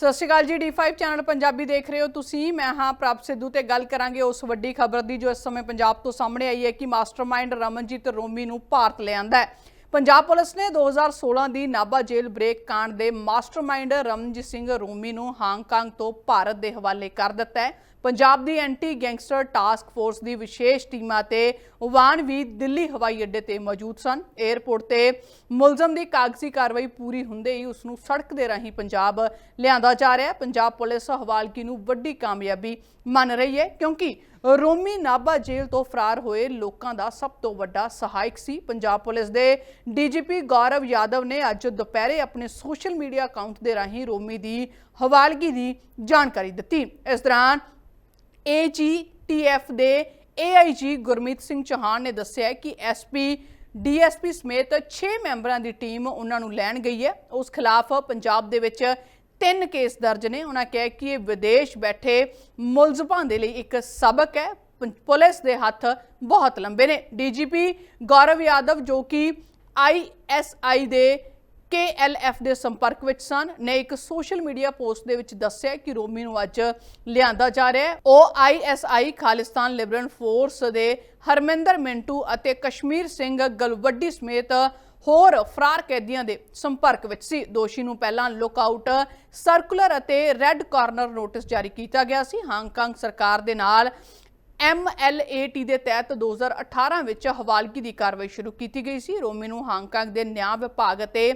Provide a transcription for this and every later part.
ਸਤਿ ਸ਼੍ਰੀ ਅਕਾਲ ਜੀ D5 channel Punjabi ਦੇਖ ਰਹੇ ਹੋ ਤੁਸੀਂ। ਮੈਂ ਹਾਂ ਪ੍ਰਭ ਸਿੱਧੂ ਤੇ ਗੱਲ ਕਰਾਂਗੇ ਉਸ ਵੱਡੀ ਖਬਰ ਦੀ ਜੋ ਇਸ ਸਮੇਂ ਪੰਜਾਬ ਤੋਂ ਸਾਹਮਣੇ ਆਈ ਹੈ ਕਿ ਮਾਸਟਰਮਾਈਂਡ ਰਮਨਜੀਤ ਰੋਮੀ ਨੂੰ ਭਾਰਤ ਲਿਆਂਦਾ ਹੈ। ਪੰਜਾਬ ਪੁਲਿਸ ਨੇ 2016 ਦੀ ਨਾਭਾ ਜੇਲ੍ਹ ਬ੍ਰੇਕ ਕਾਂਡ ਦੇ ਮਾਸਟਰਮਾਈਂਡ ਰਮਨਜੀਤ ਸਿੰਘ ਰੋਮੀ ਨੂੰ ਹਾਂਗਕਾਂਗ ਤੋਂ ਭਾਰਤ ਦੇ ਹਵਾਲੇ ਕਰ ਦਿੱਤਾ ਹੈ। ਪੰਜਾਬ ਦੀ ਐਂਟੀ ਗੈਂਗਸਟਰ ਟਾਸਕ ਫੋਰਸ ਦੀ ਵਿਸ਼ੇਸ਼ ਟੀਮਾਂ ਤੇ ਵਾਨ ਵੀ ਦਿੱਲੀ ਹਵਾਈ ਅੱਡੇ ਤੇ ਮੌਜੂਦ ਸਨ। 에ਅਰਪੋਰਟ ਤੇ ਮੁਲਜ਼ਮ ਦੀ ਕਾਗਜ਼ੀ ਕਾਰਵਾਈ ਪੂਰੀ ਹੁੰਦੇ ਹੀ ਉਸ ਨੂੰ ਸੜਕ ਦੇ ਰਾਹੀਂ ਪੰਜਾਬ ਲਿਆਂਦਾ ਜਾ ਰਿਹਾ ਹੈ। ਪੰਜਾਬ ਪੁਲਿਸ ਹਵਾਲਗੀ ਨੂੰ ਵੱਡੀ ਕਾਮਯਾਬੀ ਮੰਨ ਰਹੀ ਹੈ ਕਿਉਂਕਿ ਰੋਮੀ ਨਾਭਾ ਜੇਲ੍ਹ ਤੋਂ ਫਰਾਰ ਹੋਏ ਲੋਕਾਂ ਦਾ ਸਭ ਤੋਂ ਵੱਡਾ ਸਹਾਇਕ ਸੀ। ਪੰਜਾਬ ਪੁਲਿਸ ਦੇ ਡੀਜੀਪੀ ਗੌਰਵ ਯਾਦਵ ਨੇ ਅੱਜ ਦੁਪਹਿਰੇ ਆਪਣੇ ਸੋਸ਼ਲ ਮੀਡੀਆ ਅਕਾਊਂਟ ਦੇ ਰਾਹੀਂ ਰੋਮੀ ਦੀ ਹਵਾਲਗੀ ਦੀ ਜਾਣਕਾਰੀ ਦਿੱਤੀ। ਇਸ ਦੌਰਾਨ ਏਜੀਟੀਐਫ ਦੇ ਏਆਈਜੀ ਗੁਰਮੀਤ ਸਿੰਘ ਚੌਹਾਨ ਨੇ ਦੱਸਿਆ ਹੈ ਕਿ ਐਸਪੀ, ਡੀਐਸਪੀ ਸਮੇਤ 6 ਮੈਂਬਰਾਂ ਦੀ ਟੀਮ ਉਹਨਾਂ ਨੂੰ ਲੈਣ ਗਈ ਹੈ। ਉਸ ਖਿਲਾਫ ਪੰਜਾਬ ਦੇ ਵਿੱਚ ਤਿੰਨ ਕੇਸ ਦਰਜ ਨੇ। ਉਹਨਾਂ ਕਿਹਾ ਕਿ ਇਹ ਵਿਦੇਸ਼ ਬੈਠੇ ਮੁਲਜ਼ਮਾਂ ਦੇ ਲਈ ਇੱਕ ਸਬਕ ਹੈ। ਪ- ਪੁਲਿਸ ਦੇ ਹੱਥ ਬਹੁਤ ਲੰਬੇ ਨੇ। ਡੀਜੀਪੀ ਗੌਰਵ ਯਾਦਵ ਜੋ ਕਿ ਆਈਐਸਆਈ ਦੇ KLF ਦੇ ਸੰਪਰਕ ਵਿੱਚ ਸਨ। ਨੇ ਇੱਕ ਸੋਸ਼ਲ ਮੀਡੀਆ ਪੋਸਟ ਦੇ ਵਿੱਚ ਦੱਸਿਆ ਕਿ ਰੋਮੀ ਨੂੰ ਅੱਜ ਲਿਆਂਦਾ ਜਾ ਰਿਹਾ ਹੈ। ਉਹ ISI ਖਾਲਿਸਤਾਨ ਲਿਬਰਲ ਫੋਰਸ ਦੇ ਹਰਮਿੰਦਰ ਮਿੰਟੂ ਅਤੇ ਕਸ਼ਮੀਰ ਸਿੰਘ ਗਲਵੱਡੀ ਸਮੇਤ ਹੋਰ ਫਰਾਰ ਕੈਦੀਆਂ ਦੇ ਸੰਪਰਕ ਵਿੱਚ ਸੀ। ਦੋਸ਼ੀ ਨੂੰ ਪਹਿਲਾਂ ਲੁੱਕਆਊਟ, ਸਰਕੂਲਰ ਅਤੇ ਰੈੱਡ ਕਾਰਨਰ ਨੋਟਿਸ ਜਾਰੀ ਕੀਤਾ ਗਿਆ ਸੀ। ਹਾਂਗਕਾਂਗ ਸਰਕਾਰ ਦੇ ਨਾਲ MLAT ਦੇ ਤਹਿਤ 2018 ਵਿੱਚ ਹਵਾਲਗੀ ਦੀ ਕਾਰਵਾਈ ਸ਼ੁਰੂ ਕੀਤੀ ਗਈ ਸੀ। ਰੋਮੀ ਨੂੰ ਹਾਂਗਕਾਂਗ ਦੇ ਨਿਆਂ ਵਿਭਾਗ ਅਤੇ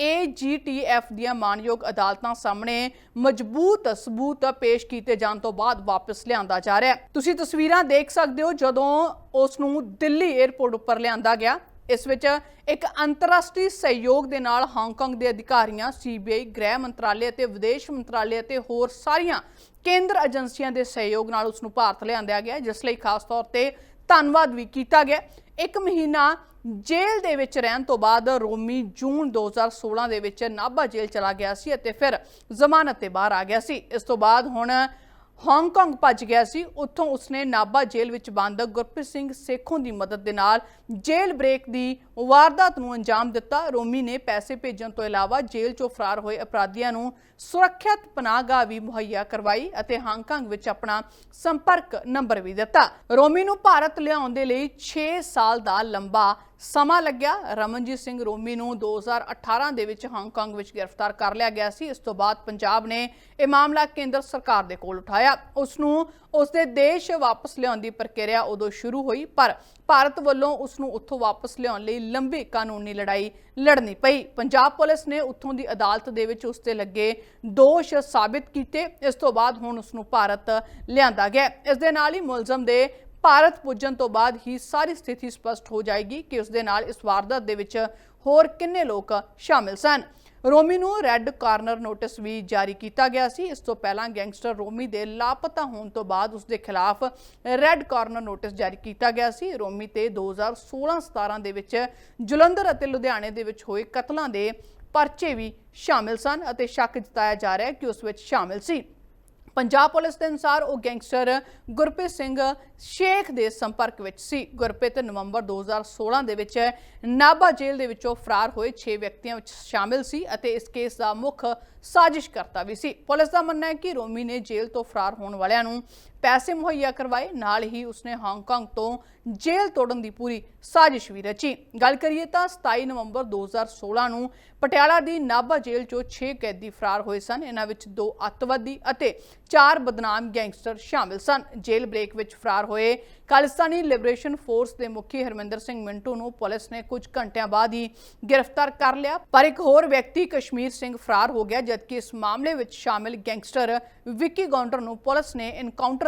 AGTF ਦੀਆਂ ਮਾਨਯੋਗ ਅਦਾਲਤਾਂ ਸਾਹਮਣੇ ਮਜ਼ਬੂਤ ਸਬੂਤ ਪੇਸ਼ ਕੀਤੇ ਜਾਣ ਤੋਂ ਬਾਅਦ ਵਾਪਸ ਲਿਆਂਦਾ ਜਾ ਰਿਹਾ ਹੈ। ਤੁਸੀਂ ਤਸਵੀਰਾਂ ਦੇਖ ਸਕਦੇ ਹੋ ਜਦੋਂ ਉਸ ਨੂੰ ਦਿੱਲੀ 에ਅਰਪੋਰਟ ਉੱਪਰ ਲਿਆਂਦਾ ਗਿਆ। ਇਸ ਵਿੱਚ ਇੱਕ ਅੰਤਰਰਾਸ਼ਟਰੀ ਸਹਿਯੋਗ ਦੇ ਨਾਲ ਹਾਂਗਕਾਂਗ ਦੇ ਅਧਿਕਾਰੀਆਂ ਸੀਬੀਆਈ ਗ੍ਰਹਿ ਮੰਤਰਾਲੇ ਅਤੇ ਵਿਦੇਸ਼ ਮੰਤਰਾਲੇ ਅਤੇ ਹੋਰ ਸਾਰੀਆਂ ਕੇਂਦਰ ਏਜੰਸੀਆਂ ਦੇ ਸਹਿਯੋਗ ਨਾਲ ਉਸ ਨੂੰ ਭਾਰਤ ਲਿਆਂਦਿਆ ਗਿਆ ਜਿਸ ਲਈ ਖਾਸ ਤੌਰ ਤੇ ਧੰਨਵਾਦ ਵੀ ਕੀਤਾ ਗਿਆ ਇੱਕ ਮਹੀਨਾ ਜੇਲ੍ਹ ਦੇ ਵਿੱਚ ਰਹਿਣ ਤੋਂ ਬਾਅਦ ਰੋਮੀ ਜੂਨ 2016 ਦੇ ਵਿੱਚ ਨਾਭਾ ਜੇਲ੍ਹ ਚਲਾ ਗਿਆ ਸੀ ਅਤੇ ਫਿਰ ਜ਼ਮਾਨਤ ਤੇ ਬਾਹਰ ਆ ਗਿਆ ਸੀ। ਇਸ ਤੋਂ ਬਾਅਦ ਹੁਣ ਹਾਂਗਕਾਂਗ ਭੱਜ ਗਿਆ ਸੀ। ਉੱਥੋਂ ਉਸਨੇ ਨਾਭਾ ਜੇਲ੍ਹ ਵਿੱਚ ਬੰਦ ਗੁਰਪ੍ਰੀਤ ਸਿੰਘ ਸੇਖੋਂ ਦੀ ਮਦਦ ਦੇ ਨਾਲ ਜੇਲ੍ਹ ਬ੍ਰੇਕ ਦੀ ਵਾਰਦਾਤ ਨੂੰ ਅੰਜਾਮ ਦਿੱਤਾ। ਰੋਮੀ ਨੇ ਪੈਸੇ ਭੇਜਣ ਤੋਂ ਇਲਾਵਾ ਜੇਲ੍ਹ ਚੋਂ ਫਰਾਰ ਹੋਏ ਅਪਰਾਧੀਆਂ ਨੂੰ ਸੁਰੱਖਿਅਤ ਪਨਾਹਗਾਹ ਵੀ ਮੁਹੱਈਆ ਕਰਵਾਈ ਅਤੇ ਹਾਂਗਕਾਂਗ ਵਿੱਚ ਆਪਣਾ ਸੰਪਰਕ ਨੰਬਰ ਵੀ ਦਿੱਤਾ। ਰੋਮੀ ਨੂੰ ਭਾਰਤ ਲਿਆਉਣ ਦੇ ਲਈ 6 ਸਾਲ ਦਾ ਲੰਬਾ ਸਮਾਂ ਲੱਗਿਆ। ਰਮਨਜੀਤ ਸਿੰਘ ਰੋਮੀ ਨੂੰ 2018 ਦੇ ਵਿੱਚ ਹਾਂਗਕਾਂਗ ਵਿੱਚ ਗ੍ਰਿਫਤਾਰ ਕਰ ਲਿਆ ਗਿਆ ਸੀ। ਇਸ ਤੋਂ ਬਾਅਦ ਪੰਜਾਬ ਨੇ ਇਹ ਮਾਮਲਾ ਕੇਂਦਰ ਸਰਕਾਰ ਦੇ ਕੋਲ ਉਠਾਇਆ। ਉਸ ਨੂੰ, ਉਸ ਦੇ ਦੇਸ਼ ਵਾਪਸ ਲਿਆਉਣ ਦੀ ਪ੍ਰਕਿਰਿਆ ਉਦੋਂ ਸ਼ੁਰੂ ਹੋਈ, ਪਰ ਭਾਰਤ ਵੱਲੋਂ ਉਸ ਨੂੰ ਉੱਥੋਂ ਵਾਪਸ ਲਿਆਉਣ ਲਈ ਲੰਬੀ ਕਾਨੂੰਨੀ ਲੜਾਈ ਲੜਨੀ ਪਈ। ਪੰਜਾਬ ਪੁਲਿਸ ਨੇ ਉੱਥੋਂ ਦੀ ਅਦਾਲਤ ਦੇ ਵਿੱਚ ਉਸ ਤੇ ਲੱਗੇ ਦੋਸ਼ ਸਾਬਿਤ ਕੀਤੇ। ਇਸ ਤੋਂ ਬਾਅਦ ਹੁਣ ਉਸ ਨੂੰ ਭਾਰਤ ਲਿਆਂਦਾ ਗਿਆ। ਇਸ ਦੇ ਨਾਲ ਹੀ ਮੁਲਜ਼ਮ ਦੇ ਭਾਰਤ ਪੁੱਜਣ ਤੋਂ ਬਾਅਦ ਹੀ ਸਾਰੀ ਸਥਿਤੀ ਸਪਸ਼ਟ ਹੋ ਜਾਏਗੀ ਕਿ ਉਸ ਦੇ ਨਾਲ ਇਸ ਵਾਰਦਾਤ ਦੇ ਵਿੱਚ ਹੋਰ ਕਿੰਨੇ ਲੋਕ ਸ਼ਾਮਿਲ ਸਨ। ਰੋਮੀ ਨੂੰ ਰੈੱਡ ਕਾਰਨਰ ਨੋਟਿਸ ਵੀ ਜਾਰੀ ਕੀਤਾ ਗਿਆ ਸੀ। ਇਸ ਤੋਂ ਪਹਿਲਾਂ ਗੈਂਗਸਟਰ ਰੋਮੀ ਦੇ ਲਾਪਤਾ ਹੋਣ ਤੋਂ ਬਾਅਦ ਉਸ ਦੇ ਖਿਲਾਫ ਰੈੱਡ ਕਾਰਨਰ ਨੋਟਿਸ ਜਾਰੀ ਕੀਤਾ ਗਿਆ ਸੀ। ਰੋਮੀ ਤੇ 2016-17 ਦੇ ਵਿੱਚ ਜਲੰਧਰ ਅਤੇ ਲੁਧਿਆਣੇ ਦੇ ਵਿੱਚ ਹੋਏ ਕਤਲਾਂ ਦੇ ਪਰਚੇ ਵੀ ਸ਼ਾਮਿਲ ਸਨ ਅਤੇ ਸ਼ੱਕ ਜਤਾਇਆ ਜਾ ਰਿਹਾ ਹੈ ਕਿ ਉਸ ਵਿੱਚ ਸ਼ਾਮਿਲ ਸੀ। ਪੰਜਾਬ ਪੁਲਿਸ ਦੇ ਅਨੁਸਾਰ ਉਹ ਗੈਂਗਸਟਰ ਗੁਰਪ੍ਰੀਤ ਸਿੰਘ ਸ਼ੇਖ ਦੇ ਸੰਪਰਕ ਵਿੱਚ ਸੀ। ਗੁਰਪ੍ਰੀਤ ਨਵੰਬਰ 2016 ਦੇ ਵਿੱਚ ਨਾਭਾ ਜੇਲ੍ਹ ਦੇ ਵਿੱਚੋਂ ਫਰਾਰ ਹੋਏ 6 ਵਿਅਕਤੀਆਂ ਵਿੱਚ ਸ਼ਾਮਿਲ ਸੀ ਅਤੇ ਇਸ ਕੇਸ ਦਾ ਮੁੱਖ ਸਾਜ਼ਿਸ਼ਕਰਤਾ ਵੀ ਸੀ। ਪੁਲਿਸ ਦਾ ਮੰਨਣਾ ਹੈ ਕਿ ਰੋਮੀ ਨੇ ਜੇਲ੍ਹ ਤੋਂ ਫਰਾਰ ਹੋਣ ਵਾਲਿਆਂ ਨੂੰ ਪੈਸੇ ਮੁਹੱਈਆ ਕਰਵਾਏ, ਨਾਲ ਹੀ ਉਸਨੇ ਹਾਂਗਕਾਂਗ ਤੋਂ ਜੇਲ੍ਹ ਤੋੜਨ ਦੀ ਪੂਰੀ ਸਾਜ਼ਿਸ਼ ਵੀ ਰਚੀ। ਗੱਲ ਕਰੀਏ ਤਾਂ 27 ਨਵੰਬਰ 2016 ਨੂੰ ਪਟਿਆਲਾ ਦੀ ਨਾਭਾ ਜੇਲ੍ਹ 'ਚੋਂ 6 ਕੈਦੀ ਫਰਾਰ ਹੋਏ ਸਨ। ਇਹਨਾਂ ਵਿੱਚ ਦੋ ਅੱਤਵਾਦੀ ਅਤੇ ਚਾਰ ਬਦਨਾਮ ਗੈਂਗਸਟਰ ਸ਼ਾਮਿਲ ਸਨ। ਜੇਲ੍ਹ ਬ੍ਰੇਕ ਵਿੱਚ ਫਰਾਰ ਹੋਏ ਖਾਲਿਸਤਾਨੀ ਲਿਬਰੇਸ਼ਨ ਫੋਰਸ ਦੇ ਮੁਖੀ ਹਰਮਿੰਦਰ ਸਿੰਘ ਮਿੰਟੂ ਨੂੰ ਪੁਲਿਸ ਨੇ ਕੁਝ ਘੰਟਿਆਂ ਬਾਅਦ ਹੀ ਗ੍ਰਿਫਤਾਰ ਕਰ ਲਿਆ। ਪਰ ਇੱਕ ਹੋਰ ਵਿਅਕਤੀ, ਕਸ਼ਮੀਰ ਸਿੰਘ, ਫਰਾਰ ਹੋ ਗਿਆ, ਜਦਕਿ ਇਸ ਮਾਮਲੇ ਵਿੱਚ ਸ਼ਾਮਿਲ ਗੈਂਗਸਟਰ ਵਿੱਕੀ ਗੌਂਡਰ ਨੂੰ ਪੁਲਿਸ ਨੇ ਇਨਕਾਊਂਟਰ